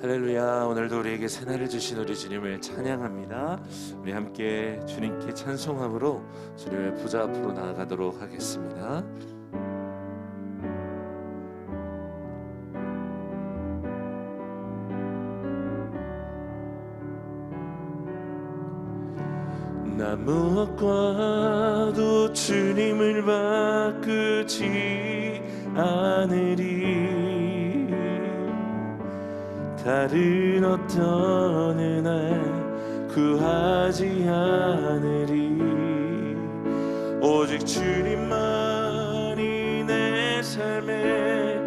할렐루야. 오늘도 우리에게 새날을 주신 우리 주님을 찬양합니다. 우리 함께 주님께 찬송함으로 주님의 부자 앞으로 나아가도록 하겠습니다. 나 무엇과도 주님을 바꾸지 않으리 다른 어떤 은혜 구하지 않으리. 오직 주님만이 내 삶의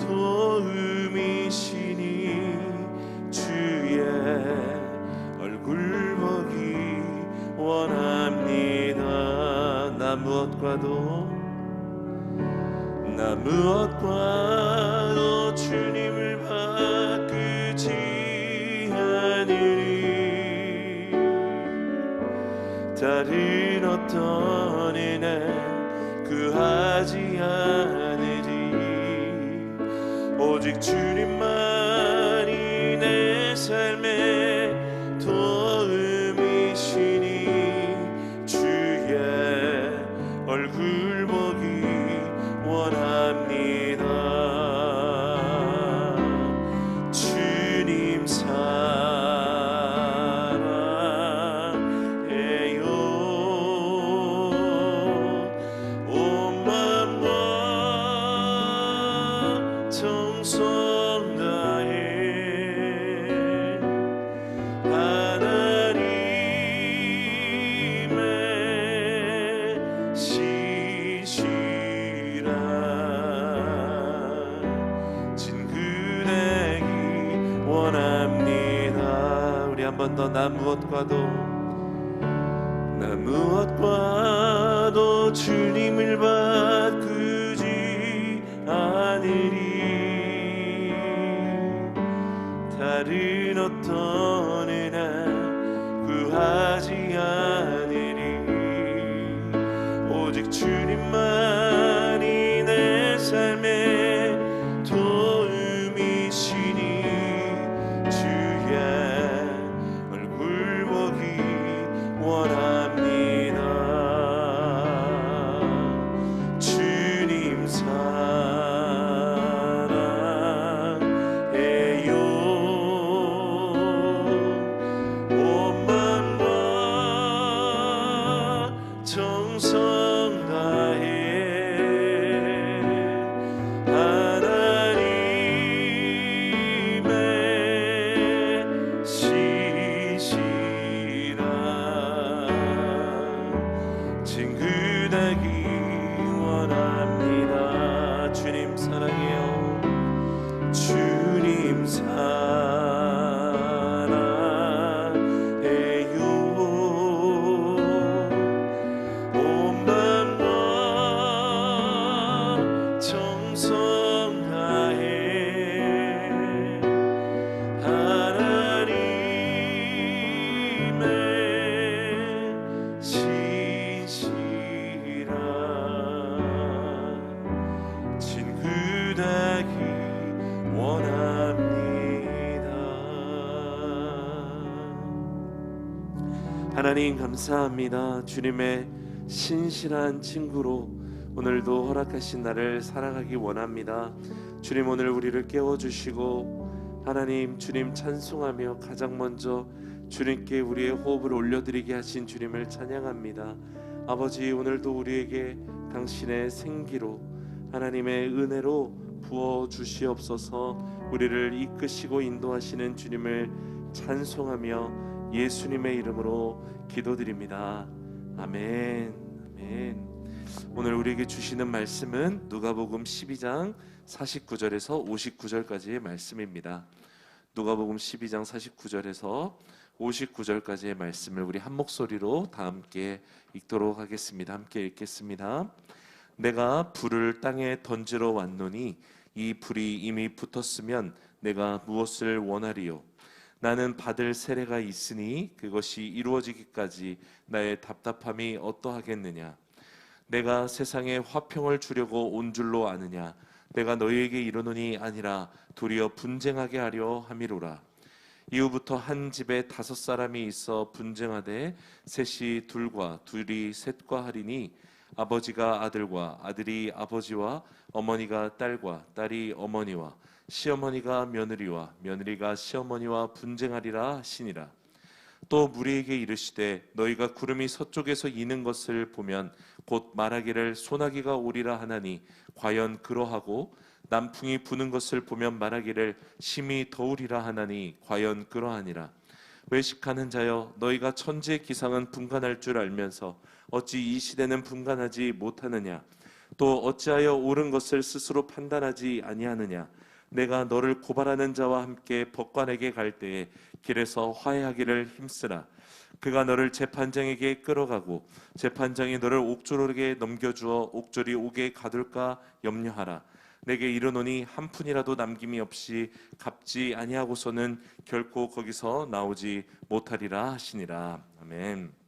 도움이시니 주의 얼굴 보기 원합니다. 나 무엇과도 나 무엇과 다른 어떤 은혜 구하지 않으리. 오직 주님 우리 감사합니다. 주님의 신실한 친구로 오늘도 허락하신 나를 살아가기 원합니다. 주님 오늘 우리를 깨워 주시고 하나님 주님 찬송하며 가장 먼저 주님께 우리의 호흡을 올려드리게 하신 주님을 찬양합니다. 아버지 오늘도 우리에게 당신의 생기로 하나님의 은혜로 부어 주시옵소서 우리를 이끄시고 인도하시는 주님을 찬송하며 예수님의 이름으로 기도드립니다. 아멘. 아멘. 오늘 우리에게 주시는 말씀은 누가복음 12장 49절에서 59절까지의 말씀입니다. 누가복음 12장 49절에서 59절까지의 말씀을 우리 한 목소리로 다 함께 읽도록 하겠습니다. 함께 읽겠습니다. 내가 불을 땅에 던지러 왔노니 이 불이 이미 붙었으면 내가 무엇을 원하리요? 나는 받을 세례가 있으니 그것이 이루어지기까지 나의 답답함이 어떠하겠느냐? 내가 세상에 화평을 주려고 온 줄로 아느냐? 내가 너희에게 이르노니 아니라 도리어 분쟁하게 하려 함이로라. 이후부터 한 집에 다섯 사람이 있어 분쟁하되 셋이 둘과 둘이 셋과 하리니 아버지가 아들과 아들이 아버지와 어머니가 딸과 딸이 어머니와 시어머니가 며느리와 며느리가 시어머니와 분쟁하리라 하시니라. 또 무리에게 이르시되 너희가 구름이 서쪽에서 이는 것을 보면 곧 말하기를 소나기가 오리라 하나니 과연 그러하고 남풍이 부는 것을 보면 말하기를 심히 더우리라 하나니 과연 그러하니라. 외식하는 자여 너희가 천지의 기상은 분간할 줄 알면서 어찌 이 시대는 분간하지 못하느냐? 또 어찌하여 옳은 것을 스스로 판단하지 아니하느냐 내가 너를 고발하는 자와 함께 법관에게 갈 때에 길에서 화해하기를 힘쓰라. 그가 너를 재판장에게 끌어가고 재판장이 너를 옥졸에게 넘겨주어 옥졸이 옥에 가둘까 염려하라. 내게 이르노니 한 푼이라도 남김이 없이 갚지 아니하고서는 결코 거기서 나오지 못하리라 하시니라. 아멘.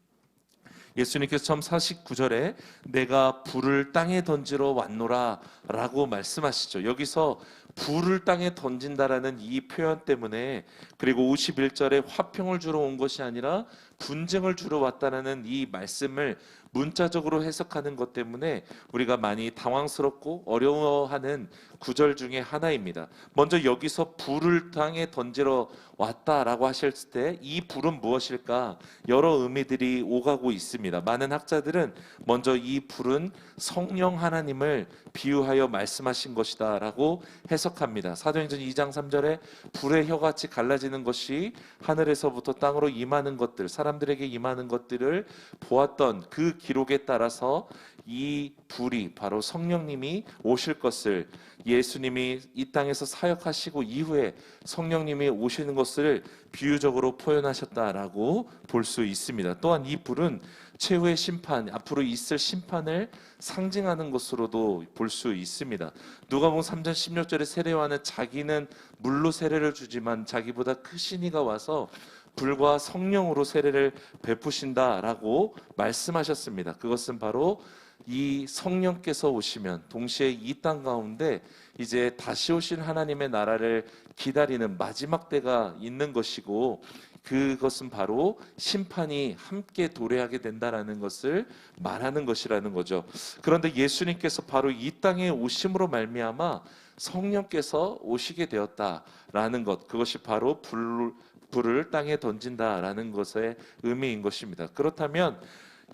예수님께서 처음 49절에 내가 불을 땅에 던지러 왔노라 라고 말씀하시죠. 여기서 불을 땅에 던진다라는 이 표현 때문에 그리고 51절에 화평을 주러 온 것이 아니라 분쟁을 주러 왔다라는 이 말씀을 문자적으로 해석하는 것 때문에 우리가 많이 당황스럽고 어려워하는 구절 중에 하나입니다. 먼저 여기서 불을 땅에 던지러 왔다라고 하셨을 때 이 불은 무엇일까? 여러 의미들이 오가고 있습니다. 많은 학자들은 먼저 이 불은 성령 하나님을 비유하여 말씀하신 것이다라고 해석합니다. 사도행전 2장 3절에 불의 혀같이 갈라지는 것이 하늘에서부터 땅으로 임하는 것들, 사람들에게 임하는 것들을 보았던 그 기록에 따라서 이 불이 바로 성령님이 오실 것을 예수님이 이 땅에서 사역하시고 이후에 성령님이 오시는 것을 비유적으로 표현하셨다라고 볼 수 있습니다. 또한 이 불은 최후의 심판, 앞으로 있을 심판을 상징하는 것으로도 볼 수 있습니다. 누가복음 3장 16절에 세례와는 자기는 물로 세례를 주지만 자기보다 크신 이가 와서 불과 성령으로 세례를 베푸신다라고 말씀하셨습니다. 그것은 바로 이 성령께서 오시면 동시에 이 땅 가운데 이제 다시 오신 하나님의 나라를 기다리는 마지막 때가 있는 것이고 그것은 바로 심판이 함께 도래하게 된다라는 것을 말하는 것이라는 거죠. 그런데 예수님께서 바로 이 땅에 오심으로 말미암아 성령께서 오시게 되었다라는 것 그것이 바로 불 불을 땅에 던진다라는 것의 의미인 것입니다. 그렇다면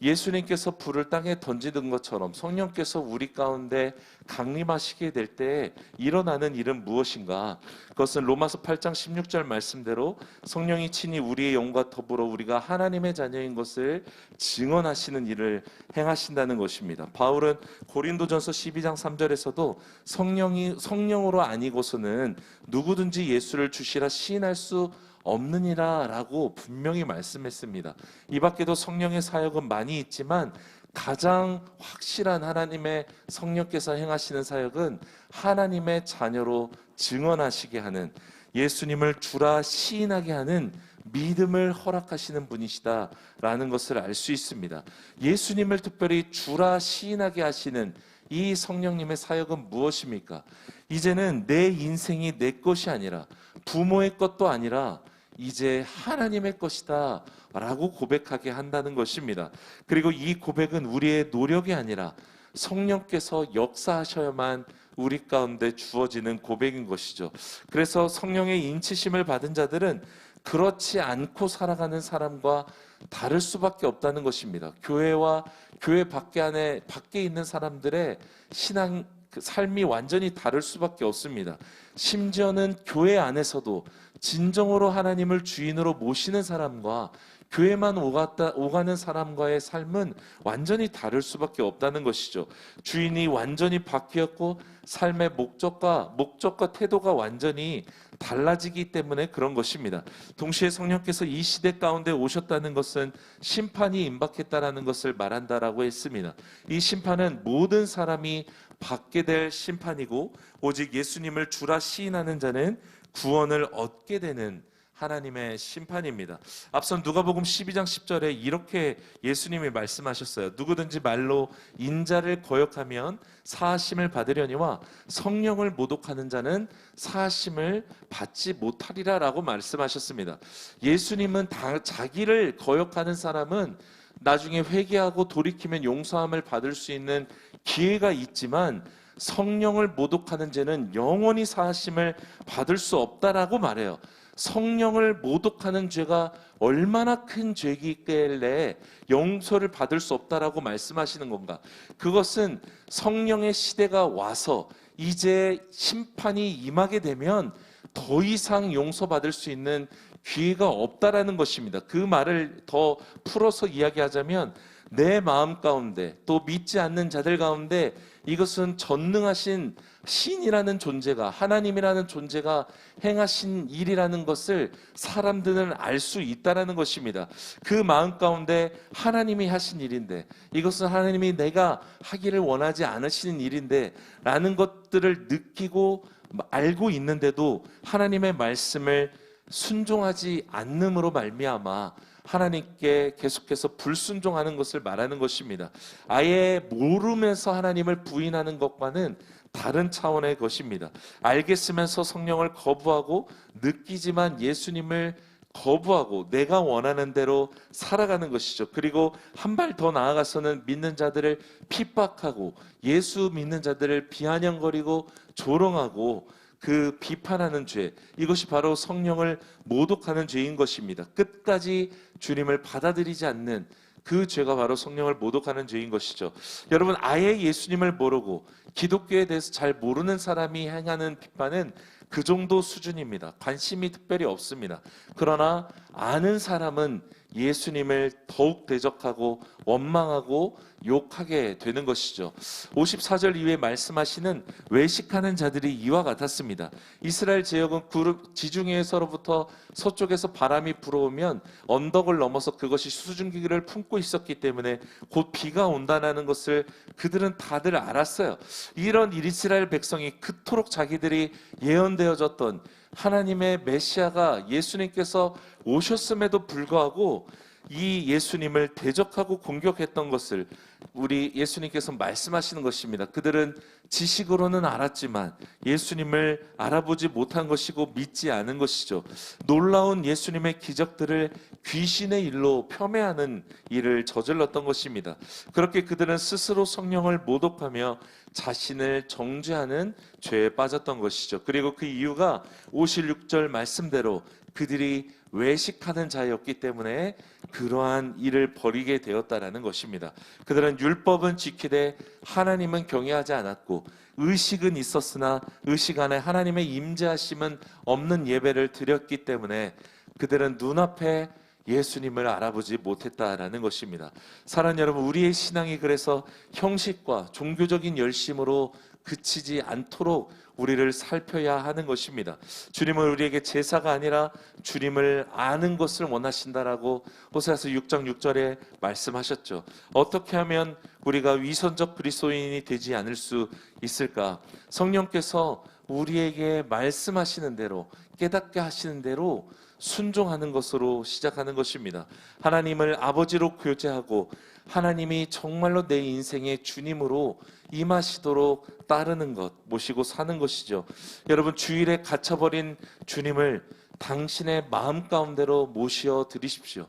예수님께서 불을 땅에 던지는 것처럼 성령께서 우리 가운데 강림하시게 될때 일어나는 일은 무엇인가? 그것은 로마서 8장 16절 말씀대로 성령이 친히 우리의 영과 더불어 우리가 하나님의 자녀인 것을 증언하시는 일을 행하신다는 것입니다. 바울은 고린도전서 12장 3절에서도 성령이 성령으로 아니고서는 누구든지 예수를 주시라 시인할 수 없느니라라고 분명히 말씀했습니다. 이 밖에도 성령의 사역은 많이 있지만 가장 확실한 하나님의 성령께서 행하시는 사역은 하나님의 자녀로 증언하시게 하는 예수님을 주라 시인하게 하는 믿음을 허락하시는 분이시다라는 것을 알 수 있습니다. 예수님을 특별히 주라 시인하게 하시는 이 성령님의 사역은 무엇입니까? 이제는 내 인생이 내 것이 아니라 부모의 것도 아니라 이제 하나님의 것이다 라고 고백하게 한다는 것입니다. 그리고 이 고백은 우리의 노력이 아니라 성령께서 역사하셔야만 우리 가운데 주어지는 고백인 것이죠. 그래서 성령의 인치심을 받은 자들은 그렇지 않고 살아가는 사람과 다를 수밖에 없다는 것입니다. 교회와 교회 밖에 안에 밖에 있는 사람들의 신앙 그 삶이 완전히 다를 수밖에 없습니다. 심지어는 교회 안에서도 진정으로 하나님을 주인으로 모시는 사람과 교회만 오갔다, 오가는 사람과의 삶은 완전히 다를 수밖에 없다는 것이죠. 주인이 완전히 바뀌었고 삶의 목적과 목적과 태도가 완전히 달라지기 때문에 그런 것입니다. 동시에 성령께서 이 시대 가운데 오셨다는 것은 심판이 임박했다라는 것을 말한다라고 했습니다. 이 심판은 모든 사람이 받게 될 심판이고 오직 예수님을 주라 시인하는 자는 구원을 얻게 되는 하나님의 심판입니다. 앞선 누가복음 12장 10절에 이렇게 예수님이 말씀하셨어요. 누구든지 말로 인자를 거역하면 사하심을 받으려니와 성령을 모독하는 자는 사하심을 받지 못하리라라고 말씀하셨습니다. 예수님은 다 자기를 거역하는 사람은 나중에 회개하고 돌이키면 용서함을 받을 수 있는 기회가 있지만 성령을 모독하는 죄는 영원히 사하심을 받을 수 없다라고 말해요. 성령을 모독하는 죄가 얼마나 큰 죄이길래 용서를 받을 수 없다라고 말씀하시는 건가? 그것은 성령의 시대가 와서 이제 심판이 임하게 되면 더 이상 용서받을 수 있는 기회가 없다라는 것입니다. 그 말을 더 풀어서 이야기하자면 내 마음 가운데 또 믿지 않는 자들 가운데 이것은 전능하신 신이라는 존재가 하나님이라는 존재가 행하신 일이라는 것을 사람들은 알 수 있다라는 것입니다. 그 마음 가운데 하나님이 하신 일인데 이것은 하나님이 내가 하기를 원하지 않으시는 일인데 라는 것들을 느끼고 알고 있는데도 하나님의 말씀을 순종하지 않음으로 말미암아 하나님께 계속해서 불순종하는 것을 말하는 것입니다. 아예 모르면서 하나님을 부인하는 것과는 다른 차원의 것입니다. 알겠으면서 성령을 거부하고 느끼지만 예수님을 거부하고 내가 원하는 대로 살아가는 것이죠. 그리고 한 발 더 나아가서는 믿는 자들을 핍박하고 예수 믿는 자들을 비아냥거리고 조롱하고 그 비판하는 죄 이것이 바로 성령을 모독하는 죄인 것입니다. 끝까지 주님을 받아들이지 않는 그 죄가 바로 성령을 모독하는 죄인 것이죠. 여러분 아예 예수님을 모르고 기독교에 대해서 잘 모르는 사람이 행하는 비판은 그 정도 수준입니다. 관심이 특별히 없습니다. 그러나 아는 사람은 예수님을 더욱 대적하고 원망하고 욕하게 되는 것이죠. 54절 이후에 말씀하시는 외식하는 자들이 이와 같았습니다. 이스라엘 지역은 구름 지중해에서로부터 서쪽에서 바람이 불어오면 언덕을 넘어서 그것이 수증기를 품고 있었기 때문에 곧 비가 온다는 것을 그들은 다들 알았어요. 이런 이스라엘 백성이 그토록 자기들이 예언되어졌던 하나님의 메시아가 예수님께서 오셨음에도 불구하고 이 예수님을 대적하고 공격했던 것을 우리 예수님께서 말씀하시는 것입니다. 그들은 지식으로는 알았지만 예수님을 알아보지 못한 것이고 믿지 않은 것이죠. 놀라운 예수님의 기적들을 귀신의 일로 폄훼하는 일을 저질렀던 것입니다. 그렇게 그들은 스스로 성령을 모독하며 자신을 정죄하는 죄에 빠졌던 것이죠. 그리고 그 이유가 56절 말씀대로 그들이 외식하는 자였기 때문에 그러한 일을 벌이게 되었다라는 것입니다. 그들은 율법은 지키되 하나님은 경외하지 않았고 의식은 있었으나 의식 안에 하나님의 임재하심은 없는 예배를 드렸기 때문에 그들은 눈앞에 예수님을 알아보지 못했다라는 것입니다. 사랑 여러분, 우리의 신앙이 그래서 형식과 종교적인 열심으로 그치지 않도록 우리를 살펴야 하는 것입니다. 주님은 우리에게 제사가 아니라 주님을 아는 것을 원하신다라고 호세아서 6장 6절에 말씀하셨죠. 어떻게 하면 우리가 위선적 그리스도인이 되지 않을 수 있을까? 성령께서 우리에게 말씀하시는 대로 깨닫게 하시는 대로 순종하는 것으로 시작하는 것입니다. 하나님을 아버지로 교제하고 하나님이 정말로 내 인생의 주님으로 임하시도록 따르는 것, 모시고 사는 것이죠. 여러분, 주일에 갇혀버린 주님을 당신의 마음 가운데로 모시어 드리십시오.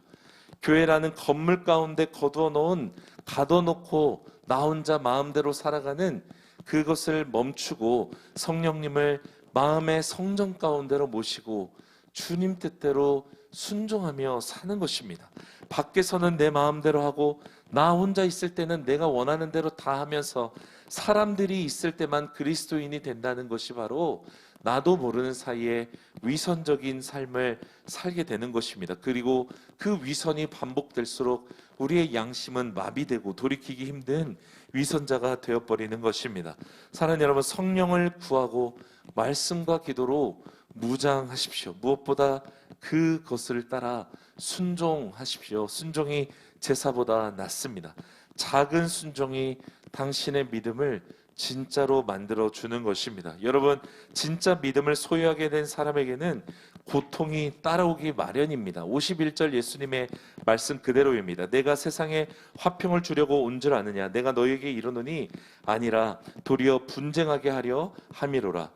교회라는 건물 가운데 거두어 놓은, 가둬놓고 나 혼자 마음대로 살아가는 그것을 멈추고 성령님을 마음의 성전 가운데로 모시고 주님 뜻대로 순종하며 사는 것입니다. 밖에서는 내 마음대로 하고 나 혼자 있을 때는 내가 원하는 대로 다 하면서 사람들이 있을 때만 그리스도인이 된다는 것이 바로 나도 모르는 사이에 위선적인 삶을 살게 되는 것입니다. 그리고 그 위선이 반복될수록 우리의 양심은 마비되고 돌이키기 힘든 위선자가 되어버리는 것입니다. 사랑하는 여러분, 성령을 구하고 말씀과 기도로 무장하십시오. 무엇보다 그것을 따라 순종하십시오. 순종이 제사보다 낫습니다. 작은 순종이 당신의 믿음을 진짜로 만들어 주는 것입니다. 여러분, 진짜 믿음을 소유하게 된 사람에게는 고통이 따라오기 마련입니다. 51절 예수님의 말씀 그대로입니다. 내가 세상에 화평을 주려고 온 줄 아느냐? 내가 너에게 이르노니 아니라 도리어 분쟁하게 하려 함이로라.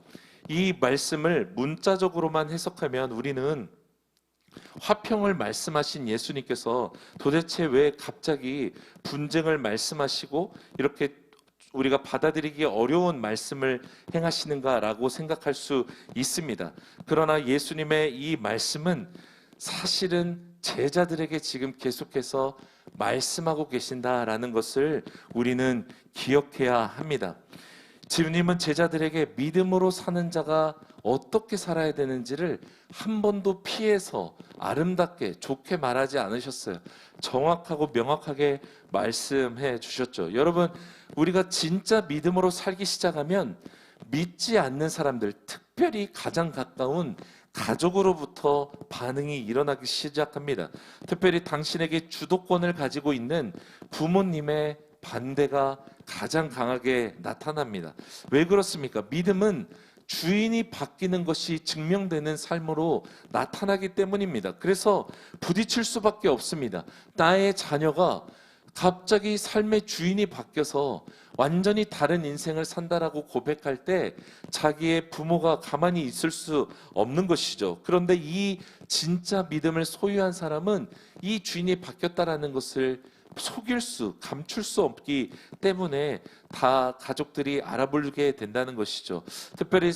이 말씀을 문자적으로만 해석하면 우리는 화평을 말씀하신 예수님께서 도대체 왜 갑자기 분쟁을 말씀하시고 이렇게 우리가 받아들이기 어려운 말씀을 행하시는가라고 생각할 수 있습니다. 그러나 예수님의 이 말씀은 사실은 제자들에게 지금 계속해서 말씀하고 계신다라는 것을 우리는 기억해야 합니다. 주님은 제자들에게 믿음으로 사는 자가 어떻게 살아야 되는지를 한 번도 피해서 아름답게 좋게 말하지 않으셨어요. 정확하고 명확하게 말씀해 주셨죠. 여러분, 우리가 진짜 믿음으로 살기 시작하면 믿지 않는 사람들, 특별히 가장 가까운 가족으로부터 반응이 일어나기 시작합니다. 특별히 당신에게 주도권을 가지고 있는 부모님의 반대가 가장 강하게 나타납니다. 왜 그렇습니까? 믿음은 주인이 바뀌는 것이 증명되는 삶으로 나타나기 때문입니다. 그래서 부딪힐 수밖에 없습니다. 나의 자녀가 갑자기 삶의 주인이 바뀌어서 완전히 다른 인생을 산다라고 고백할 때 자기의 부모가 가만히 있을 수 없는 것이죠. 그런데 이 진짜 믿음을 소유한 사람은 이 주인이 바뀌었다라는 것을 속일 수, 감출 수 없기 때문에 다 가족들이 알아보게 된다는 것이죠. 특별히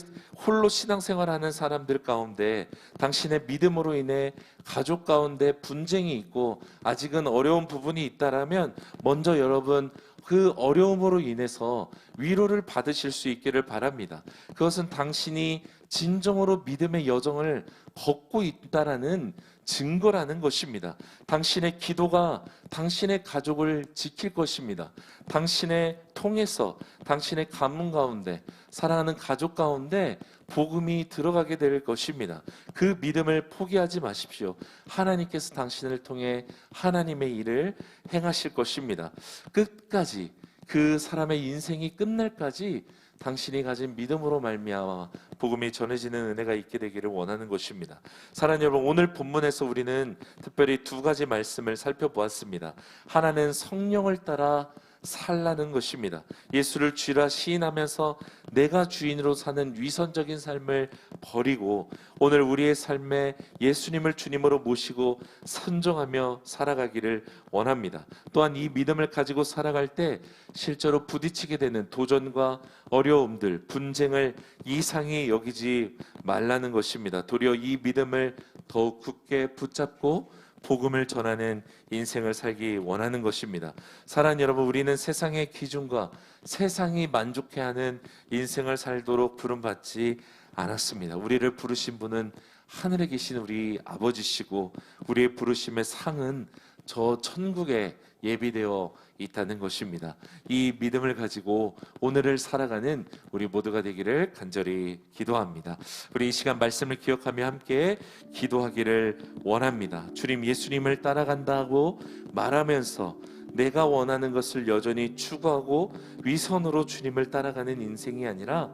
홀로 신앙생활하는 사람들 가운데 당신의 믿음으로 인해 가족 가운데 분쟁이 있고 아직은 어려운 부분이 있다라면 먼저 여러분 그 어려움으로 인해서 위로를 받으실 수 있기를 바랍니다. 그것은 당신이 진정으로 믿음의 여정을 걷고 있다라는 증거라는 것입니다. 당신의 기도가 당신의 가족을 지킬 것입니다. 당신의 통해서 당신의 가문 가운데 사랑하는 가족 가운데 복음이 들어가게 될 것입니다. 그 믿음을 포기하지 마십시오. 하나님께서 당신을 통해 하나님의 일을 행하실 것입니다. 끝까지 그 사람의 인생이 끝날까지 당신이 가진 믿음으로 말미암아 복음이 전해지는 은혜가 있게 되기를 원하는 것입니다. 사랑하는 여러분, 오늘 본문에서 우리는 특별히 두 가지 말씀을 살펴보았습니다. 하나는 성령을 따라 살라는 것입니다. 예수를 주라 시인하면서 내가 주인으로 사는 위선적인 삶을 버리고 오늘 우리의 삶에 예수님을 주님으로 모시고 선정하며 살아가기를 원합니다. 또한 이 믿음을 가지고 살아갈 때 실제로 부딪히게 되는 도전과 어려움들, 분쟁을 이상히 여기지 말라는 것입니다. 도리어 이 믿음을 더욱 굳게 붙잡고 복음을 전하는 인생을 살기 원하는 것입니다. 사랑하는 여러분, 우리는 세상의 기준과 세상이 만족해하는 인생을 살도록 부름받지 않았습니다. 우리를 부르신 분은 하늘에 계신 우리 아버지시고 우리의 부르심의 상은 저 천국에 예비되어 있다는 것입니다. 이 믿음을 가지고 오늘을 살아가는 우리 모두가 되기를 간절히 기도합니다. 우리 이 시간 말씀을 기억하며 함께 기도하기를 원합니다. 주님 예수님을 따라간다고 말하면서 내가 원하는 것을 여전히 추구하고 위선으로 주님을 따라가는 인생이 아니라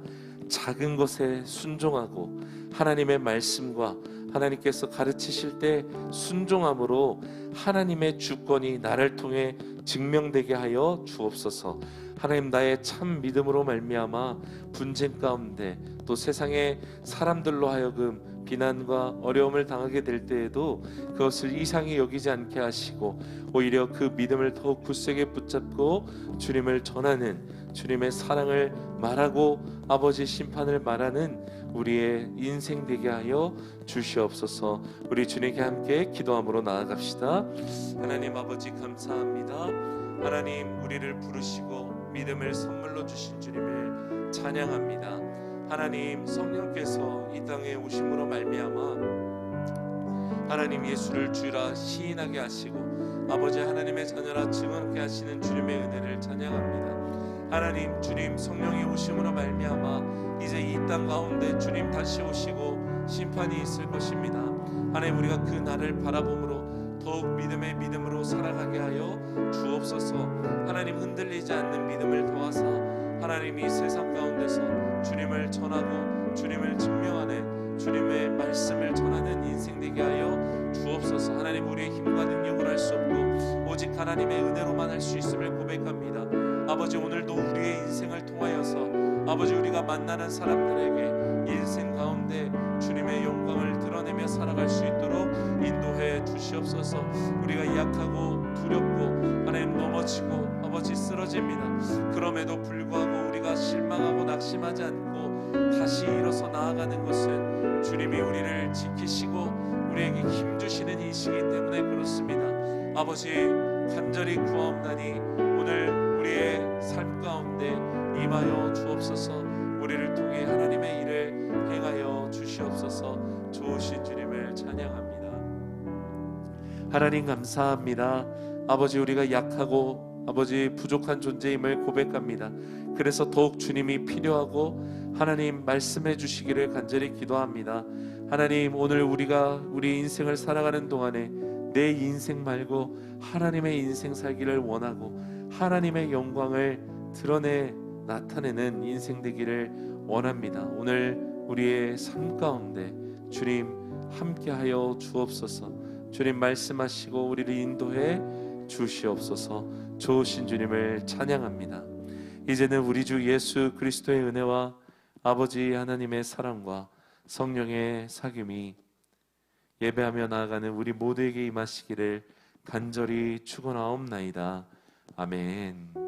작은 것에 순종하고 하나님의 말씀과 하나님께서 가르치실 때 순종함으로 하나님의 주권이 나를 통해 증명되게 하여 주옵소서. 하나님 나의 참 믿음으로 말미암아 분쟁 가운데 또 세상의 사람들로 하여금 비난과 어려움을 당하게 될 때에도 그것을 이상히 여기지 않게 하시고 오히려 그 믿음을 더욱 굳세게 붙잡고 주님을 전하는 주님의 사랑을 말하고 아버지 심판을 말하는 우리의 인생 되게 하여 주시옵소서. 우리 주님께 함께 기도함으로 나아갑시다. 하나님 아버지 감사합니다. 하나님 우리를 부르시고 믿음을 선물로 주신 주님을 찬양합니다. 하나님 성령께서 이 땅에 오심으로 말미암아 하나님 예수를 주라 시인하게 하시고 아버지 하나님의 자녀라 증언케 하시는 주님의 은혜를 찬양합니다. 하나님 주님 성령이 오심으로 말미암아 이제 이 땅 가운데 주님 다시 오시고 심판이 있을 것입니다. 하나님 우리가 그 날을 바라봄으로 더욱 믿음의 믿음으로 살아가게 하여 주옵소서. 하나님 흔들리지 않는 믿음을 도와서 하나님이 세상 가운데서 주님을 전하고 주님을 증명하는 주님의 말씀을 전하는 인생 되게 하여 주옵소서. 하나님 우리의 힘과 능력으로 할수 없고 오직 하나님의 은혜로만 할 수 있음을 고백합니다. 아버지 오늘도 우리의 인생을 통하여서 아버지 우리가 만나는 사람들에게 인생 가운데 주님의 영광을 드러내며 살아갈 수 있도록 인도해 주시옵소서. 우리가 약하고 두렵고 하나님 넘어지고 아버지 쓰러집니다. 그럼에도 불구하고 우리가 실망하고 낙심하지 않고 다시 일어서 나아가는 것은 주님이 우리를 지키시고 우리에게 힘 주시는 이시기 때문에 그렇습니다. 아버지 간절히 구하옵나니 임하여 주옵소서. 우리를 통해 하나님의 일을 행하여 주시옵소서. 좋으신 주님을 찬양합니다. 하나님 감사합니다. 아버지 우리가 약하고 아버지 부족한 존재임을 고백합니다. 그래서 더욱 주님이 필요하고 하나님 말씀해 주시기를 간절히 기도합니다. 하나님 오늘 우리가 우리 인생을 살아가는 동안에 내 인생 말고 하나님의 인생 살기를 원하고 하나님의 영광을 드러내 나타내는 인생 되기를 원합니다. 오늘 우리의 삶 가운데 주님 함께하여 주옵소서. 주님 말씀하시고 우리를 인도해 주시옵소서. 좋으신 주님을 찬양합니다. 이제는 우리 주 예수 그리스도의 은혜와 아버지 하나님의 사랑과 성령의 사귐이 예배하며 나아가는 우리 모두에게 임하시기를 간절히 축원하옵나이다. 아멘.